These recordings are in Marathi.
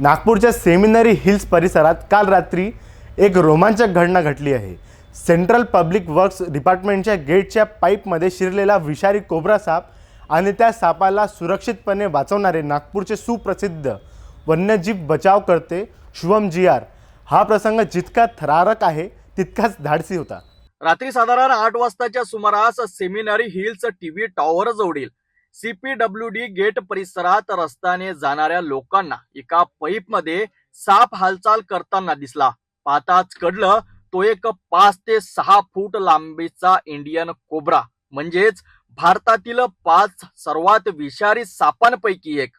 नागपूरच्या सेमिनरी हिल्स परिसरात काल रात्री एक रोमांचक घटना घडली आहे. सेंट्रल पब्लिक वर्क्स डिपार्टमेंटच्या गेटच्या पाईपमध्ये शिरलेला विषारी कोबरा साप आणि त्या सापाला सुरक्षितपणे वाचवणारे नागपूरचे सुप्रसिद्ध वन्यजीव बचाव करते शुभम जी आर हा प्रसंग जितका थरारक आहे तितकाच धाडसी होता. रात्री साधारण आठ वाजताच्या सुमारास सेमिनरी हिल्स टीव्ही टॉवर जवळील C P W D gate परिसरात रस्त्याने जाणाऱ्या लोकांना एका पाईपमध्ये साप हालचाल करताना दिसला. पाहताच कडलं तो एक पाच ते सहा फूट लांबीचा इंडियन कोब्रा. म्हणजेच भारतातील पाच सर्वात विषारी सापांपैकी एक.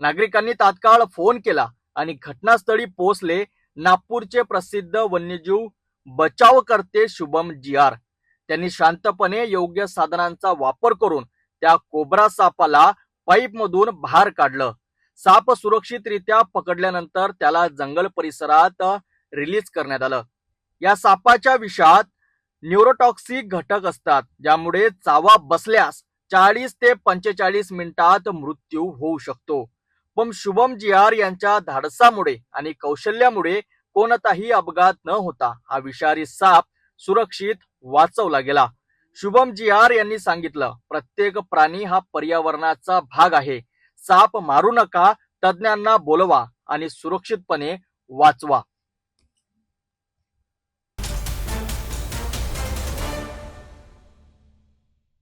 नागरिकांनी तात्काळ फोन केला आणि घटनास्थळी पोहोचले नागपूरचे प्रसिद्ध वन्यजीव बचावकर्ते शुभम जी आर. त्यांनी शांतपणे योग्य साधनांचा वापर करून त्या कोबरा सापाला पाईपमधून बाहेर काढलं. साप सुरक्षितरित्या पकडल्यानंतर त्याला जंगल परिसरात रिलीज करण्यात आलं. या सापाच्या विषात न्यूरोटॉक्सिक घटक असतात ज्यामुळे चावा बसल्यास चाळीस ते पंचेचाळीस मिनिटात मृत्यू होऊ शकतो. पण शुभम जी आर यांच्या धाडसामुळे आणि कौशल्यामुळे कोणताही अपघात न होता हा विषारी साप सुरक्षित वाचवला गेला. शुभम जी आर यांनी सांगितलं प्रत्येक प्राणी हा पर्यावरणाचा भाग आहे. साप मारू नका तज्ज्ञांना बोलवा आणि सुरक्षितपणे वाचवा.